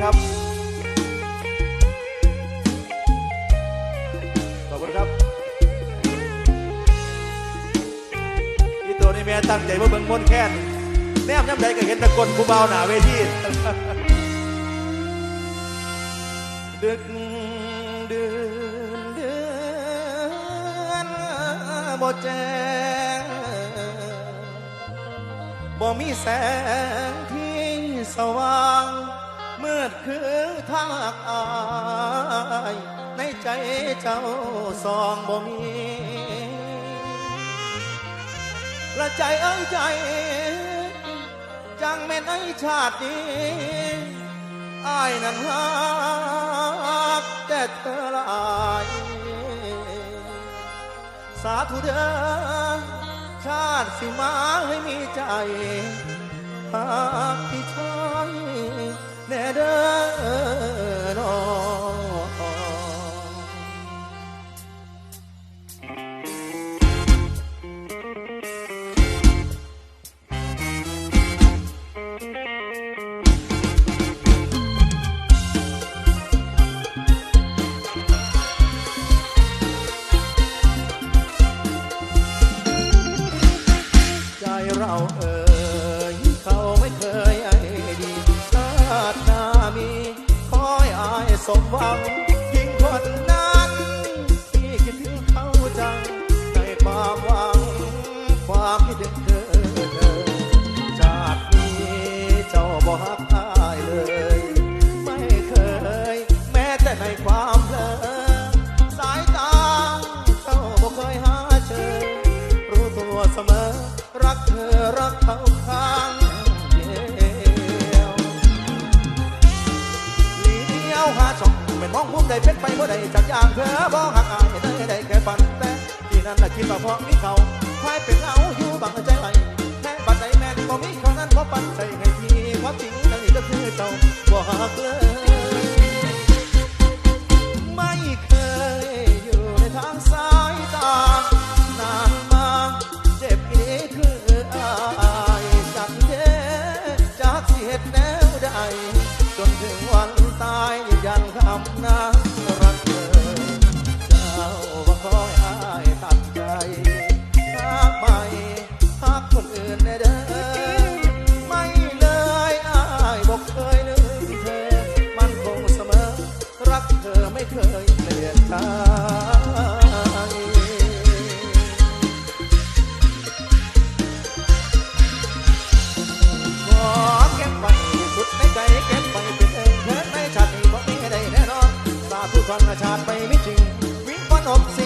ครับ ขอบคุณครับอีตัวนี้แม่ตั้งใจว่าเบิ่งมนแค้นแนมย้ำใดก็เห็นตะกลผู้เบาหนาเวทีดึกเดือนเดือนบ่แจ้งบ่มีแสงที่สว่าง คือทางอายในใจเจ้าสองบ่มีละใจเอ้ยใจ จังแม่นไอชาตินี้อายนั้นฮักแต่เธอละอายสาธุเด้อชาติสิมาให้มีใจหากที่ชา เราเอ่ยเขาไม่เคยไอ้ดีชาติหน้ามีคอยอายสมหวัง หาช่องไม่มองมุมใดเป็นไปบ่ใดจากอย่างเธอบ่หักอายได้ได้แค่ฝันแต่ที่นั่นน่ะคิดว่าเพราะมีเขาคอยเป็นเอาอยู่บังใจไหลแค่บัดใดแม่นบ่มีเขานั้นบ่ปันใจให้ทีความจริงนั่นนี่ก็คือเจ้าบ่หักเลยากไม่หากคนอื่นเด้อไม่เลยอายบอกเคยลืมเธอ มันคงเสมอ รักเธอไม่เคยเปลี่ยนใจขอเก็บไปสุดในใจเก็บไปป็นเองเธอในชาตินี้บอกไม่ได้แน่นอนสาธุพันชาติไม่มีจริง วิวันอบสิ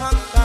ทั้งก